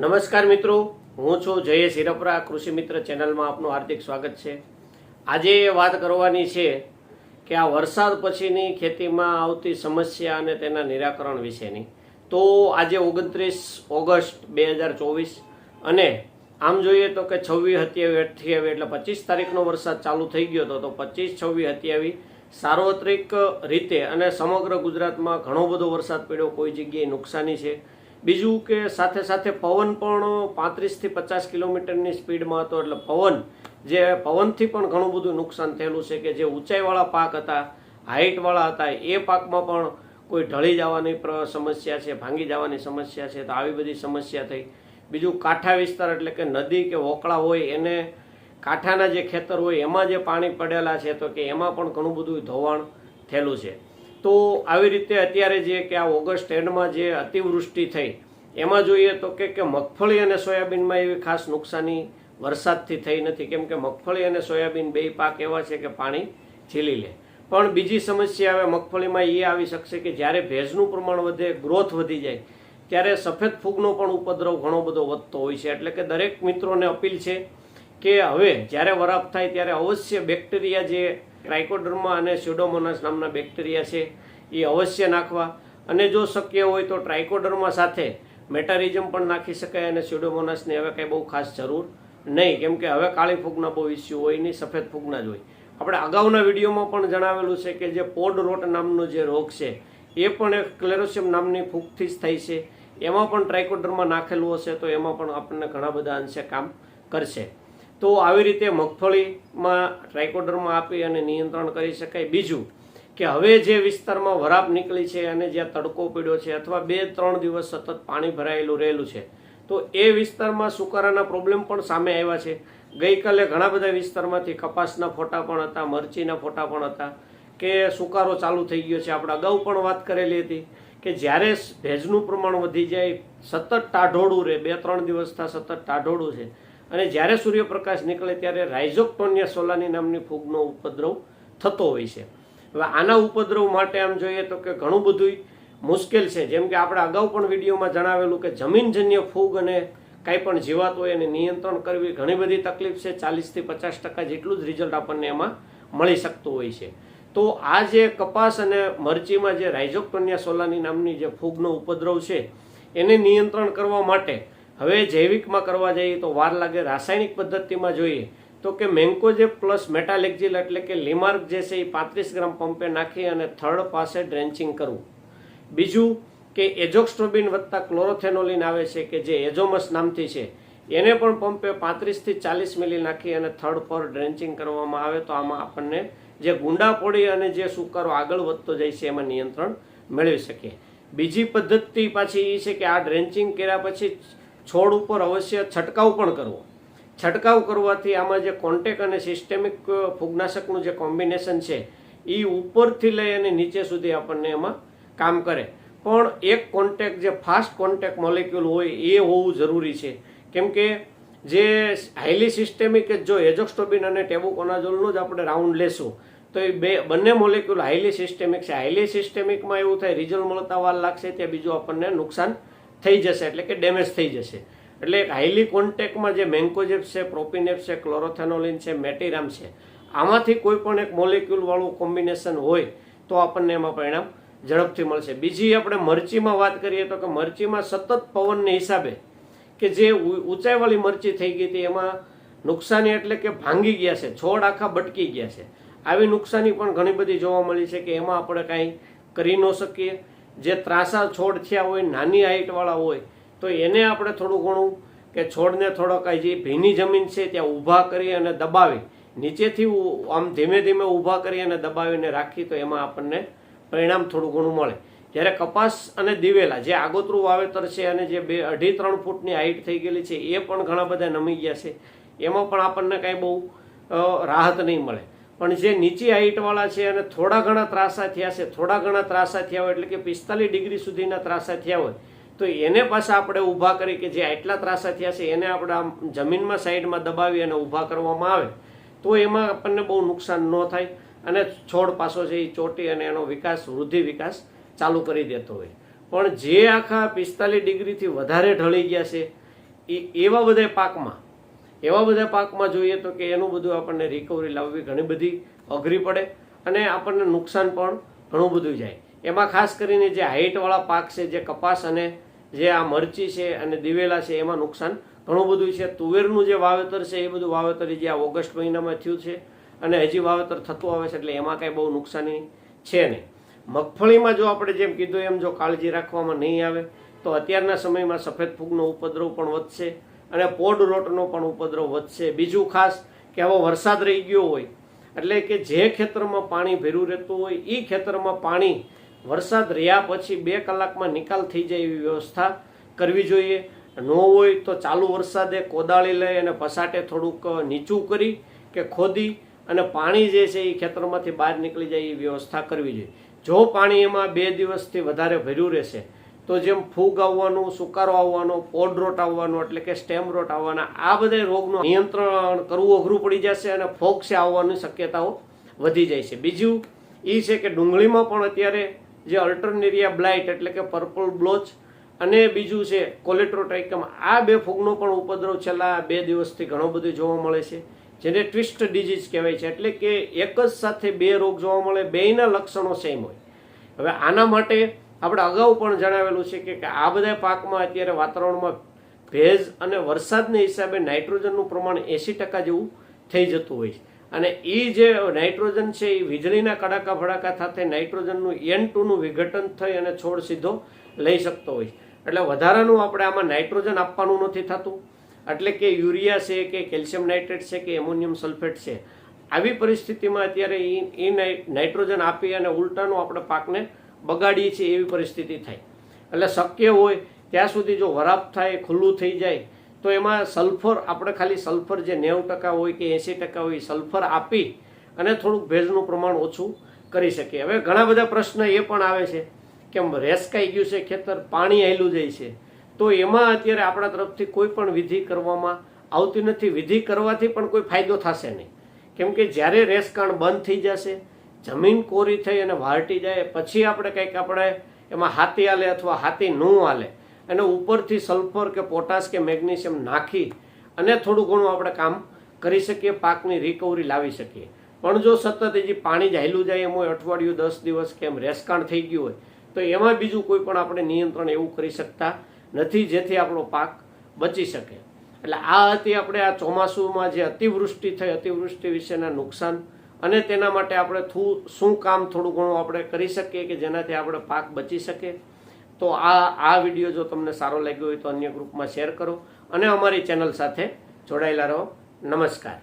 નમસ્કાર મિત્રો, હું છું જયેશ હિરપરા, કૃષિ મિત્ર ચેનલમાં આપનું હાર્દિક સ્વાગત છે. આજે વાત કરવાની છે કે આ વરસાદ પછીની ખેતીમાં આવતી સમસ્યા અને તેના નિરાકરણ વિશેની. તો આજે ઓગણત્રીસ ઓગસ્ટ બે હજાર ચોવીસ અને આમ જોઈએ તો કે છવ્વીસ સત્યાવીસ અઠ્યાવી એટલે પચીસ તારીખનો વરસાદ ચાલુ થઈ ગયો હતો, તો પચીસ, છવ્વીસ સત્યાવીસ સાર્વત્રિક રીતે અને સમગ્ર ગુજરાતમાં ઘણો બધો વરસાદ પડ્યો, કોઈ જગ્યાએ નુકસાની છે. બીજું કે સાથે સાથે પવન પણ પાંત્રીસથી પચાસ કિલોમીટરની સ્પીડમાં હતો. એટલે પવન, જે પવનથી પણ ઘણું બધું નુકસાન થયેલું છે કે જે ઊંચાઈવાળા પાક હતા હાઇટવાળા હતા, એ પાકમાં પણ કોઈ ઢળી જવાની સમસ્યા છે, ભાંગી જવાની સમસ્યા છે, તો આવી બધી સમસ્યા થઈ. બીજું કાંઠા વિસ્તાર એટલે કે નદી કે વોકળા હોય, એને કાંઠાના જે ખેતર હોય, એમાં જે પાણી પડેલા છે, તો કે એમાં પણ ઘણું બધું ધોવાણ થયેલું છે. તો આવી રીતે અત્યારે જે કે આ ઓગસ્ટ એન્ડમાં જે અતિવૃષ્ટિ થઈ, એમાં જોઈએ તો કે કે મગફળી અને સોયાબીનમાં એવી ખાસ નુકસાની વરસાદથી થઈ નથી. કેમ કે મગફળી અને સોયાબીન બે પાક એવા છે કે પાણી ઝીલી લે. પણ બીજી સમસ્યા હવે મગફળીમાં એ આવી શકશે કે જ્યારે ભેજનું પ્રમાણ વધે, ગ્રોથ વધી જાય, ત્યારે સફેદ ફૂગનો પણ ઉપદ્રવ ઘણો બધો વધતો હોય છે. એટલે કે દરેક મિત્રોને અપીલ છે કે હવે જ્યારે વરાપ થાય ત્યારે અવશ્ય બેક્ટેરિયા જે ટ્રાઇકોડર્મા અને સ્યુડોમોનાસ નામના બેક્ટેરિયા છે, એ અવશ્ય નાખવા. અને જો શક્ય હોય તો ટ્રાઇકોડર્મા સાથે મેટારિઝમ પણ નાખી શકાય અને સ્યુડોમોનાસની હવે કંઈ બહુ ખાસ જરૂર નહીં, કેમ કે હવે કાળી ફૂગના બહુ ઇસ્યુ હોય નહીં, સફેદ ફૂગના જ હોય. આપણે અગાઉના વિડીયોમાં પણ જણાવેલું છે કે જે પોડ રોટ નામનો જે રોગ છે, એ પણ એક ક્લેરોસિયમ નામની ફૂગથી જ થાય છે. એમાં પણ ટ્રાઇકોડર્મા નાખેલું હશે તો એમાં પણ આપણને ઘણા બધા અંશે કામ કરશે. તો આવી રીતે મગફળીમાં ટ્રાઇકોડર્મા આપી અને નિયંત્રણ કરી શકાય. બીજું કે હવે જે વિસ્તારમાં વરાપ નીકળી છે અને જ્યાં તડકો પડ્યો છે અથવા બે ત્રણ દિવસ સતત પાણી ભરાયેલું રહેલું છે, તો એ વિસ્તારમાં સુકારાના પ્રોબ્લેમ પણ સામે આવ્યા છે. ગઈકાલે ઘણા બધા વિસ્તારમાંથી કપાસના ફોટા પણ હતા, મરચીના ફોટા પણ હતા કે સુકારો ચાલુ થઈ ગયો છે. આપણે અગાઉ પણ વાત કરેલી હતી કે જ્યારે ભેજનું પ્રમાણ વધી જાય, સતત ટાઢોળું રહે, બે ત્રણ દિવસથી સતત ટાઢોળું છે અને જ્યારે સૂર્યપ્રકાશ નીકળે ત્યારે રાઇઝોક્ટોનિયા સોલાની નામની ફૂગનો ઉપદ્રવ થતો હોય છે. હવે આના ઉપદ્રવ માટે આમ જોઈએ તો કે ઘણું બધું મુશ્કેલ છે. જેમ કે આપણે અગાઉ પણ વિડીયોમાં જણાવેલું કે જમીનજન્ય ફૂગ અને કાંઈ પણ જીવાત હોય એને નિયંત્રણ કરવી ઘણી બધી તકલીફ છે. ચાલીસથી પચાસ ટકા જેટલું જ રિઝલ્ટ આપણને એમાં મળી શકતું હોય છે. તો આ જે કપાસ અને મરચીમાં જે રાઇઝોક્ટોનિયા સોલાની નામની જે ફૂગનો ઉપદ્રવ છે, એને નિયંત્રણ કરવા માટે હવે જૈવિકમાં કરવા જઈએ તો વાર લાગે રાસાયણિક પદ્ધતિમાં જોઈએ તો કે મેન્કોજેબ પ્લસ મેટાલેક્ઝિલ એટલે કે લીમાર્ક જે છે એ પાંત્રીસ ગ્રામ પંપે નાખી અને થર્ડ પાસે ડ્રેન્ચિંગ કરવું. બીજું કે એજોક્સ્ટ્રોબિન વત્તા ક્લોરોથેનોલિન આવે છે કે જે એજોમસ નામથી છે, એને પણ પંપે પાંત્રીસથી ચાલીસ મિલી નાખી અને થર્ડ પર ડ્રેન્ચિંગ કરવામાં આવે તો આમાં આપણને જે ગુંડા પોડી અને જે સુકારો આગળ વધતો જાય છે એમાં નિયંત્રણ મેળવી શકીએ. બીજી પદ્ધતિ પાછી એ છે કે આ ડ્રેન્ચિંગ કર્યા પછી છોડ ઉપર અવશ્ય છંટકાવ પણ કરવો. છંટકાવ કરવાથી આમાં જે કોન્ટેક અને સિસ્ટેમિક ફૂગનાશકનું જે કોમ્બિનેશન છે એ ઉપરથી લઈ અને નીચે સુધી આપણને એમાં કામ કરે. પણ એક કોન્ટેક જે ફાસ્ટ કોન્ટેક મોલેક્યુલ હોય, એ હોવું જરૂરી છે. કેમ કે જે હાઈલી સિસ્ટેમિક જો એજોક્સ્ટોબિન અને ટેબુકોનાઝોલનો જ આપણે રાઉન્ડ લેશું, તો એ બે, બંને મોલેક્યુલ હાઈલી સિસ્ટેમિક છે. હાઈલી સિસ્ટેમિકમાં એવું થાય, રિઝલ્ટ મળતા વાર લાગશે, ત્યાં બીજું આપણને નુકસાન થઈ જશે, એટલે કે ડેમેજ થઈ જશે. એટલે હાઈલી કોન્ટેકમાં જે મેન્કોજેપ છે પ્રોપિનેપ છે, ક્લોરોથેનોલિન છે, મેટીરામ છે, આમાંથી કોઈ પણ એક મોલેક્યુલવાળું કોમ્બિનેશન હોય, તો આપણને એમાં પરિણામ ઝડપથી મળશે. બીજી આપણે મરચીમાં વાત કરીએ તો કે મરચીમાં સતત પવનને હિસાબે કે જે ઊંચાઈવાળી મરચી થઈ ગઈ હતી, એમાં નુકસાની એટલે કે ભાંગી ગયા છે, છોડ આખા બટકી ગયા છે. આવી નુકસાની પણ ઘણી બધી જોવા મળી છે કે એમાં આપણે કાંઈ કરી ન શકીએ. જે ત્રાસા છોડ થયા હોય, નાની હાઈટવાળા હોય, તો એને આપણે થોડું ઘણું કે છોડને થોડોક જે ભીની જમીન છે ત્યાં ઊભા કરી અને દબાવી. નીચેથી આમ ધીમે ધીમે ઊભા કરી અને દબાવીને રાખી તો એમાં આપણને પરિણામ થોડું ઘણું મળે. જ્યારે કપાસ અને દિવેલા જે આગોતરું વાવેતર છે અને જે બે, અઢી, ત્રણ ફૂટની હાઈટ થઈ ગયેલી છે, એ પણ ઘણા બધા નમી ગયા છે. એમાં પણ આપણને કાંઈ બહુ રાહત નહીં મળે. પણ જે નીચી હાઈટવાળા છે અને થોડા ઘણા ત્રાસા થયા છે, થોડા ઘણા ત્રાસા થયા હોય એટલે કે પિસ્તાલીસ ડિગ્રી સુધીના ત્રાસા થયા હોય, તો એને પાછા આપણે ઊભા કરી કે જે આટલા ત્રાસા થયા છે, એને આપણે આમ જમીનમાં સાઈડમાં દબાવી અને ઊભા કરવામાં આવે, તો એમાં આપણને બહુ નુકસાન ન થાય અને છોડ પાછો છે એ ચોટી અને એનો વિકાસ, વૃદ્ધિ વિકાસ ચાલુ કરી દેતો હોય. પણ જે આખા પિસ્તાલીસ ડિગ્રીથી વધારે ઢળી ગયા છે, એ એવા બધા પાકમાં એવા બધા પાકમાં જોઈએ તો કે એનું બધું આપણને રિકવરી લાવવી ઘણી બધી અઘરી પડે અને આપણને નુકસાન પણ ઘણું બધું જાય. એમાં ખાસ કરીને જે હાઇટવાળા પાક છે, જે કપાસ અને જે આ મરચી છે અને દિવેલા છે, એમાં નુકસાન ઘણું બધું છે. તુવેરનું જે વાવેતર છે, એ બધું વાવેતર જે આ ઓગસ્ટ મહિનામાં થયું છે અને હજી વાવેતર થતું આવે છે, એટલે એમાં કાંઈ બહુ નુકસાની છે નહીં. મગફળીમાં જો આપણે જેમ કીધું એમ જો કાળજી રાખવામાં નહીં આવે, તો અત્યારના સમયમાં સફેદ ફૂગનો ઉપદ્રવ પણ વધશે. અને પોડ રોટનો પણ ઉપદ્રવ વધશે. બીજું ખાસ કે આવો વરસાદ રહી ગયો હોય, એટલે કે જે ખેતરમાં પાણી ભેરું રહેતું હોય એ ખેતરમાં પાણી વરસાદ રહ્યા પછી બે કલાકમાં નિકાલ થઈ જાય એવી વ્યવસ્થા કરવી જોઈએ. ન હોય તો ચાલુ વરસાદે કોદાળી લઈ અને પસાટે થોડુંક નીચું કરી કે ખોદી અને પાણી જે છે એ ખેતરમાંથી બહાર નીકળી જાય એ વ્યવસ્થા કરવી જોઈએ. જો પાણી એમાં બે દિવસથી વધારે ભર્યું રહેશે તો જેમ ફૂગ આવવાનું, સુકારો આવવાનો પોડ રોટ આવવાનો, એટલે કે સ્ટેમ રોટ આવવાના, આ બધા રોગનું નિયંત્રણ કરવું અઘરું પડી જશે અને ફોક્સે આવવાની શક્યતાઓ વધી જાય છે. બીજું એ છે કે ડુંગળીમાં પણ અત્યારે જે અલ્ટરનેરિયા બ્લાઇટ એટલે કે પર્પલ બ્લોચ અને બીજું છે કોલેટ્રોટ્રાઇકમ આ બે ફૂગનો પણ ઉપદ્રવ છેલ્લા બે દિવસથી ઘણો બધો જોવા મળે છે, જેને ટ્વિસ્ટ ડિઝીઝ કહેવાય છે. એટલે કે એક જ સાથે બે રોગ જોવા મળે, બેયના લક્ષણો સેમ હોય. હવે આના માટે આપણે અગાઉ પણ જણાવેલું છે કે આ બધા પાકમાં અત્યારે વાતાવરણમાં ભેજ અને વરસાદને હિસાબે નાઇટ્રોજનનું પ્રમાણ એંસી ટકા જેવું થઈ જતું હોય છે. અને એ જે નાઇટ્રોજન છે એ વીજળીના કડાકા ભડાકા સાથે નાઇટ્રોજનનું એન ટુનું વિઘટન થઈ અને છોડ સીધો લઈ શકતો હોય છે. એટલે વધારાનું આપણે આમાં નાઇટ્રોજન આપવાનું નથી થતું. એટલે કે યુરિયા છે કે કેલ્શિયમ નાઇટ્રેટ છે કે એમોનિયમ સલ્ફેટ છે. આવી પરિસ્થિતિમાં અત્યારે એ નાઇટ્રોજન આપી અને ઉલટાનું આપણે પાકને બગાડીએ છીએ એવી પરિસ્થિતિ થાય. એટલે શક્ય હોય ત્યાં સુધી જો વરાપ થાય, ખુલ્લું થઈ જાય, તો એમાં સલ્ફર, આપણે ખાલી સલ્ફર જે નેવું ટકા હોય કે એંસી ટકા હોય સલ્ફર આપી અને થોડુંક ભેજનું પ્રમાણ ઓછું કરી શકીએ. હવે ઘણા બધા પ્રશ્ન એ પણ આવે છે કે રેસકાઈ ગયું છે ખેતર, પાણી આવેલું જાય છે, તો એમાં અત્યારે આપણા તરફથી કોઈ પણ વિધિ કરવામાં આવતી નથી. વિધિ કરવાથી પણ કોઈ ફાયદો થશે નહીં. કેમ કે જ્યારે રેસકાણ બંધ થઈ જશે જમીન કોરી થઈ અને વાળટી જાય, પછી આપણે કંઈક આપણે એમાં હાથી આલે અથવા હાથી નું હાલે અને ઉપરથી સલ્ફર કે પોટાશ કે મેગ્નેશિયમ નાખી અને થોડું ઘણું આપણે કામ કરી શકીએ, પાકની રિકવરી લાવી શકીએ. પણ જો સતત હજી પાણી જાયલું જાય, એમ હોય અઠવાડિયું, દસ દિવસ કે એમ રેસકાણ થઈ ગયું હોય, તો એમાં બીજું કોઈ પણ આપણે નિયંત્રણ એવું કરી શકતા નથી, જેથી આપણો પાક બચી શકે. એટલે આ હતી આપણે આ ચોમાસુમાં જે અતિવૃષ્ટિ થઈ, અતિવૃષ્ટિ વિશેના નુકસાન અને તેના માટે આપણે થું, શું કામ થોડું ઘણું આપણે કરી શકીએ કે જેનાથી આપણે પાક બચી શકે? તો આ આ વીડિયો જો તમને સારો લાગ્યો હોય તો અન્ય ગ્રુપમાં શેર કરો અને અમારી ચેનલ સાથે જોડાયેલા રહો. નમસ્કાર.